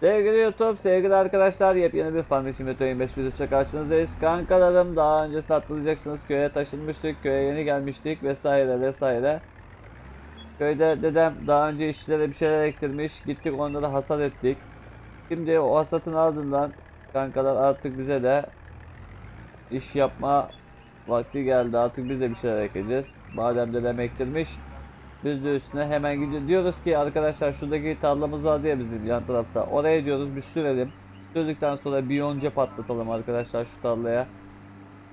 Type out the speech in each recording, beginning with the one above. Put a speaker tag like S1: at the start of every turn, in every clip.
S1: Sevgili YouTube, sevgili arkadaşlar, yepyeni bir Farming Simulator 25 videosuyla karşınızdayız. Kankalarım, daha öncesinde hatırlayacaksınız köye taşınmıştık, köye yeni gelmiştik vesaire vesaire. Köyde dedem daha önce işçilere bir şeyler ektirmiş, gittik onları hasat ettik. Şimdi o hasatın ardından kankalar artık bize de iş yapma vakti geldi. Artık biz de bir şeyler ekeceğiz. Madem dedem ektirmiş, biz de üstüne hemen gidiyor. Diyoruz ki arkadaşlar şuradaki tarlamız var diye bizim yan tarafta. Oraya diyoruz bir sürelim. Sürdükten sonra bir yonca patlatalım arkadaşlar şu tarlaya.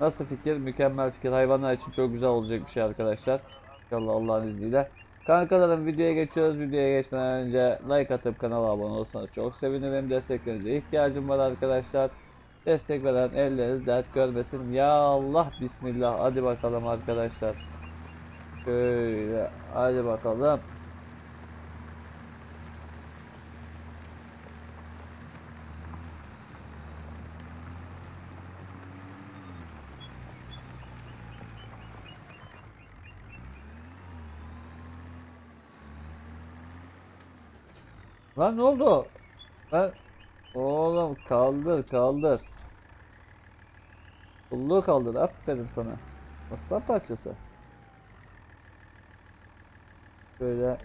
S1: Nasıl fikir? Mükemmel fikir. Hayvanlar için çok güzel olacak bir şey arkadaşlar. İnşallah Allah'ın izniyle. Kankalarım videoya geçiyoruz. Videoya geçmeden önce like atıp kanala abone olursanız çok sevinirim. Desteklerinize ihtiyacım var arkadaşlar. Destek veren elleriniz dert görmesin. Ya Allah Bismillah. Hadi bakalım arkadaşlar. Şöyle hadi bakalım. Lan ne oldu? Ben... Oğlum kaldır kaldır. Kulluğu kaldır aferin sana. Aslan parçası. Böyle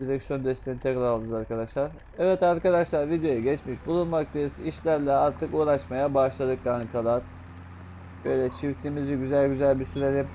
S1: direksiyon desteğini tekrar alacağız arkadaşlar. Evet arkadaşlar videoya geçmiş bulunmaktayız. İşlerle artık uğraşmaya başladık kankalar. Böyle çiftimizi güzel güzel bir sürelim.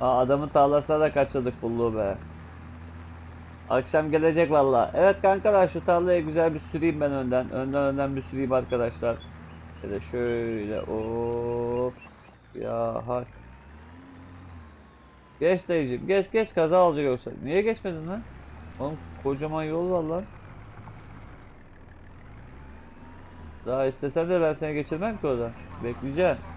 S1: Aa, adamın tarlasına da kaçırdık bulluğu be. Akşam gelecek valla. Evet kankalar şu tarlayı güzel bir süreyim ben önden. Önden önden bir süreyim arkadaşlar. Şöyle şöyle hop. Ya hak. Geç dayıcım geç geç kaza olacak yoksa. Niye geçmedin lan? Oğlum kocaman yol var lan. Daha istesem de ben seni geçirmem ki orada. Bekleyeceğim.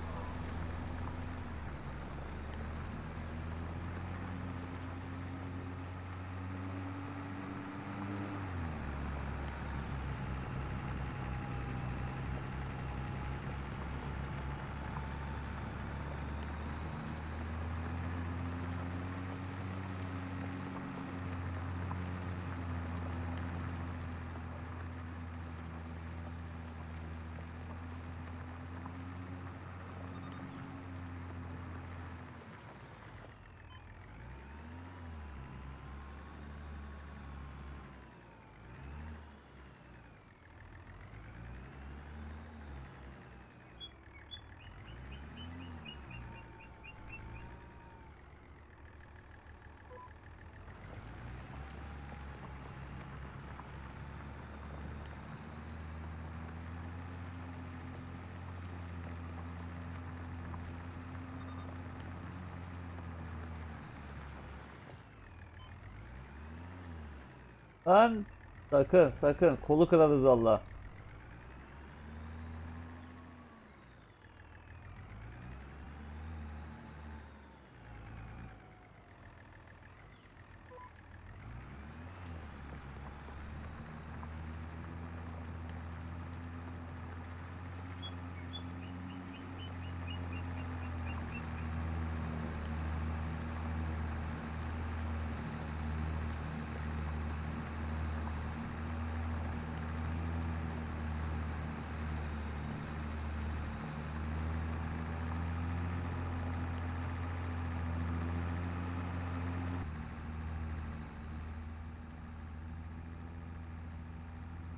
S1: Lan sakın sakın kolu kırarız valla.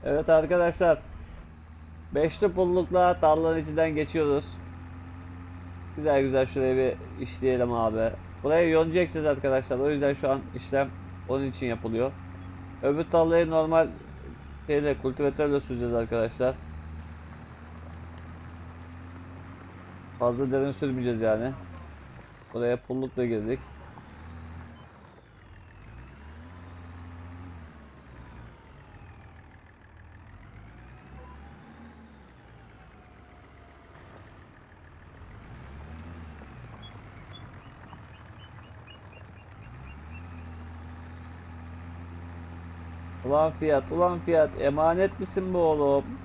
S1: Evet arkadaşlar. Beşli pullukla tarlanın içinden geçiyoruz. Güzel güzel şuraya bir işleyelim abi. Buraya yonca ekeceğiz arkadaşlar. O yüzden şu an işlem onun için yapılıyor. Öbür tarlayı normal şeyle kultivatörle süreceğiz arkadaşlar. Fazla derin sürmeyeceğiz yani. Buraya pullukla girdik. Ulan fiyat, ulan fiyat. Emanet misin bu oğlum?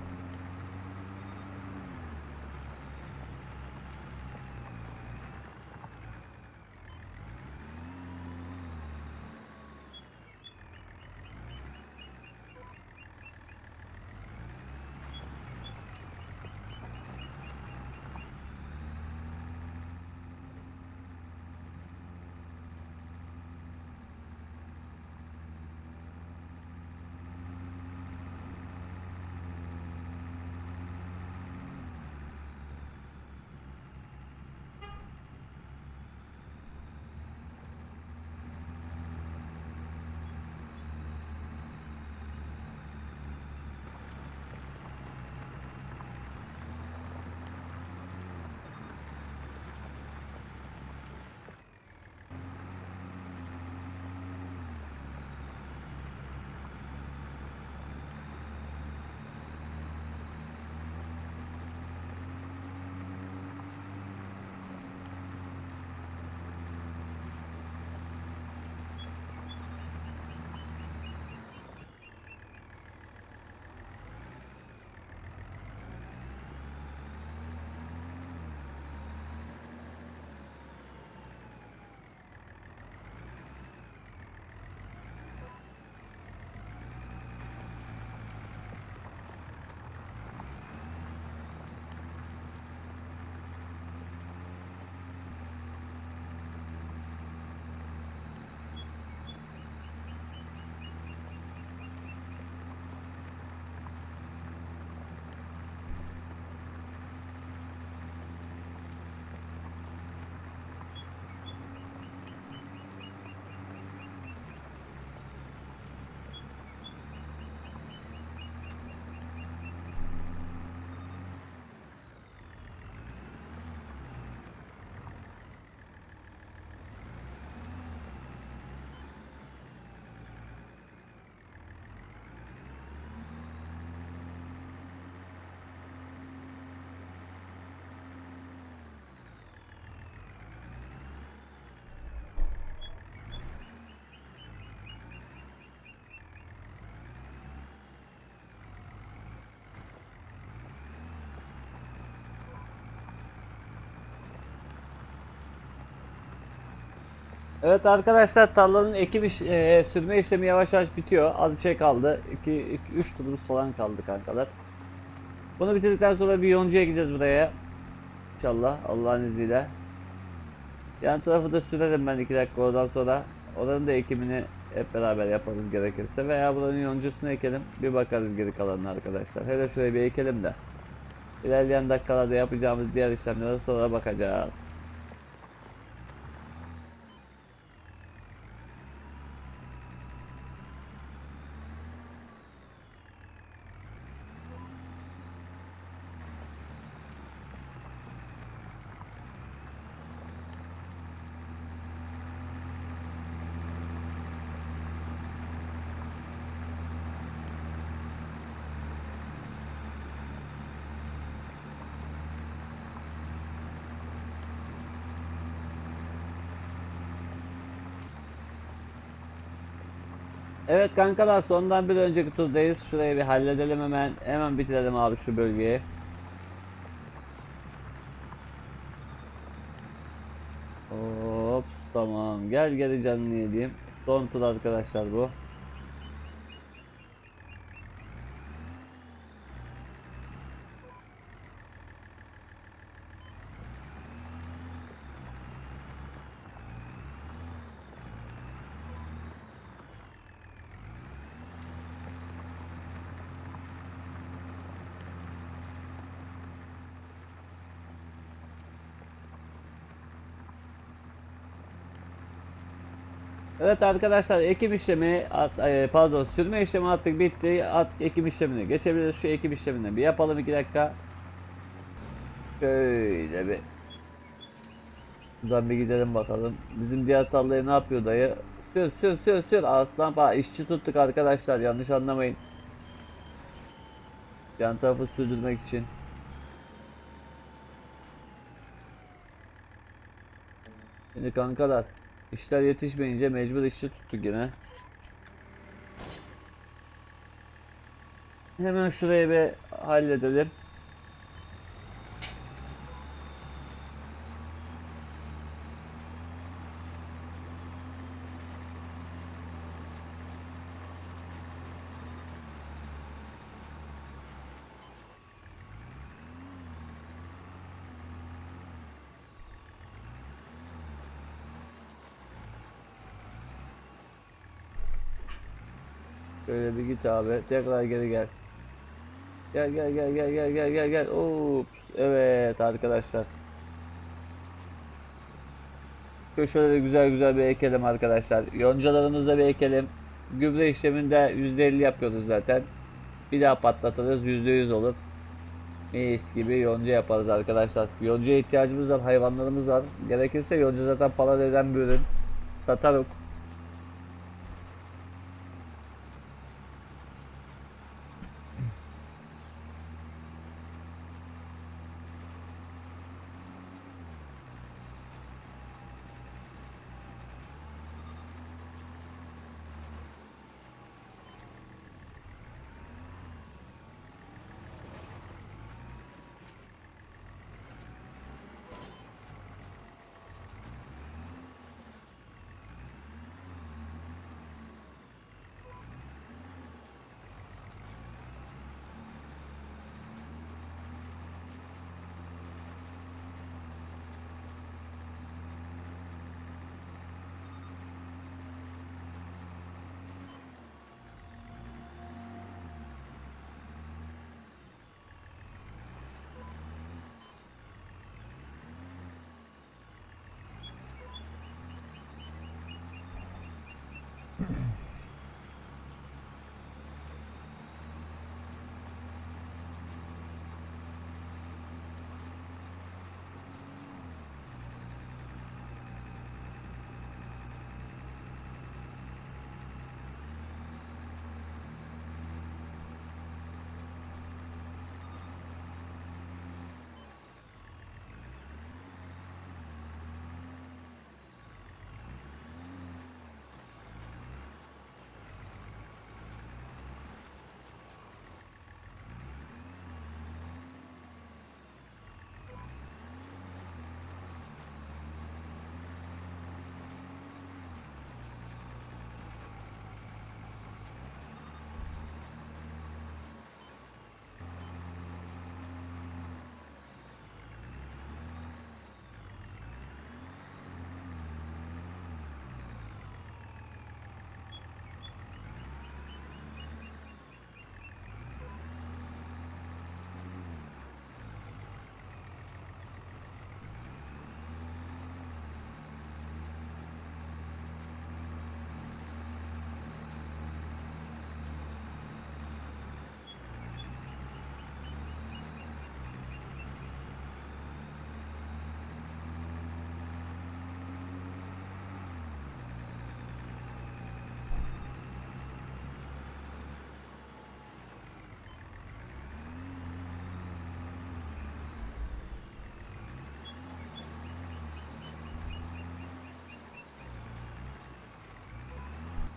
S1: Evet arkadaşlar tarlanın ekim iş, e, sürme işlemi yavaş yavaş bitiyor. Az bir şey kaldı. 2 3 turumuz falan kaldı kankalar. Bunu bitirdikten sonra bir yonca ekeceğiz buraya. İnşallah Allah'ın izniyle. Yan tarafı da sürerim ben 2 dakika oradan sonra. Oranın da ekimini hep beraber yaparız gerekirse. Veya buranın yoncasını ekelim. Bir bakarız geri kalanına arkadaşlar. Hele şuraya bir ekelim de. İlerleyen dakikalarda yapacağımız diğer işlemlere sonra bakacağız. Evet kankalar sondan bir önceki turdayız. Şurayı bir halledelim hemen. Hemen bitirelim abi şu bölgeyi. Hop tamam. Gel geri canını yediğim. Son tur arkadaşlar bu. Evet arkadaşlar ekim işlemi e, pardon sürme işlemi attık bitti. At ekim işlemine geçebiliriz. Şu ekim işlemini bir yapalım 2 dakika. Şöyle bir Buradan bir gidelim bakalım. Bizim diğer tarlaya ne yapıyor dayı? Sür sür sür sür aslan pa işçi tuttuk arkadaşlar yanlış anlamayın. Yan tarafı sürdürmek için. Şimdi kankalar işler yetişmeyince mecbur işçi tuttuk yine. Hemen şurayı bir halledelim. Şöyle bir git abi. Tekrar geri gel. Gel gel gel gel gel gel gel gel. Ops. Evet arkadaşlar. Köşeleri güzel güzel bir ekelim arkadaşlar. Yoncalarımızı da bir ekelim. Gübre işleminde %50 yapıyoruz zaten. Bir daha patlatırız %100 olur. Mis gibi yonca yaparız arkadaşlar. Yoncaya ihtiyacımız var, hayvanlarımız var. Gerekirse yonca zaten para eden bir ürün. Satarız.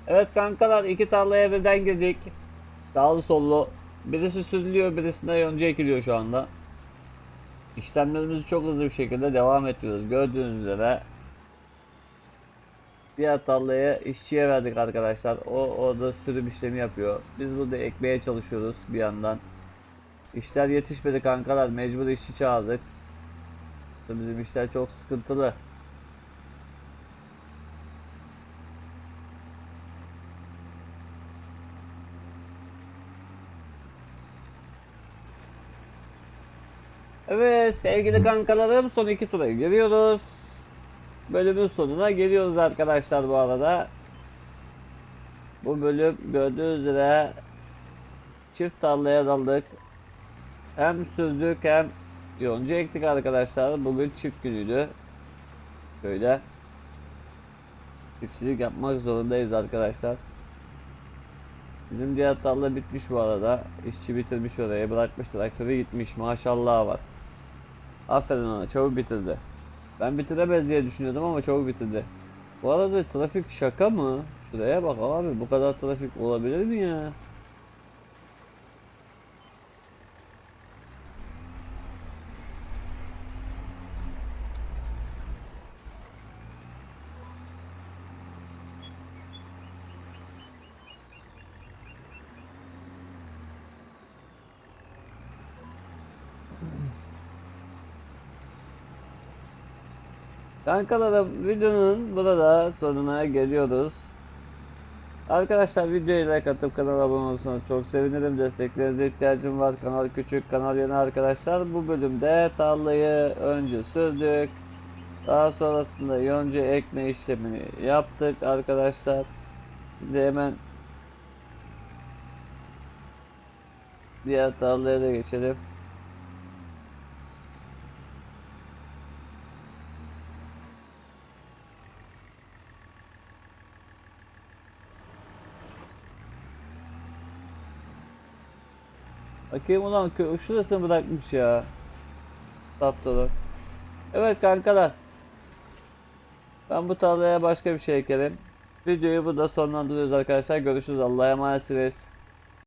S1: Evet kankalar iki tarlaya birden girdik. Sağlı sollu. Birisi sürülüyor birisine yonca ekiliyor şu anda. İşlemlerimizi çok hızlı bir şekilde devam ediyoruz. Gördüğünüz üzere. Diğer tarlaya işçiye verdik arkadaşlar. O orada sürüm işlemi yapıyor. Biz burada ekmeye çalışıyoruz bir yandan. İşler yetişmedi kankalar. Mecbur işçi çağırdık. Bizim işler çok sıkıntılı. Evet sevgili kankalarım son iki tura giriyoruz. Bölümün sonuna geliyoruz arkadaşlar bu arada. Bu bölüm gördüğünüz üzere çift tarlaya daldık. Hem sürdük hem yonca ektik arkadaşlar. Bugün çift günüydü. Böyle çiftçilik yapmak zorundayız arkadaşlar. Bizim diğer tarla bitmiş bu arada. İşçi bitirmiş oraya bırakmış traktörü gitmiş maşallah var. Aferin ona çabuk bitirdi. Ben bitiremez diye düşünüyordum ama çabuk bitirdi. Bu arada trafik şaka mı? Şuraya bak abi bu kadar trafik olabilir mi ya? Kankalarım videonun burada sonuna geliyoruz. Arkadaşlar videoya like atıp kanala abone olursanız çok sevinirim. Desteklerinize ihtiyacım var. Kanal küçük, kanal yeni arkadaşlar. Bu bölümde tarlayı önce sürdük. Daha sonrasında yonca ekme işlemini yaptık arkadaşlar. Şimdi hemen diğer tarlaya da geçelim. Bakayım ulan şurasını bırakmış ya. Taptalı. Evet kankalar. Ben bu tarlaya başka bir şey ekelim. Videoyu burada sonlandırıyoruz arkadaşlar. Görüşürüz. Allah'a emanetsiniz.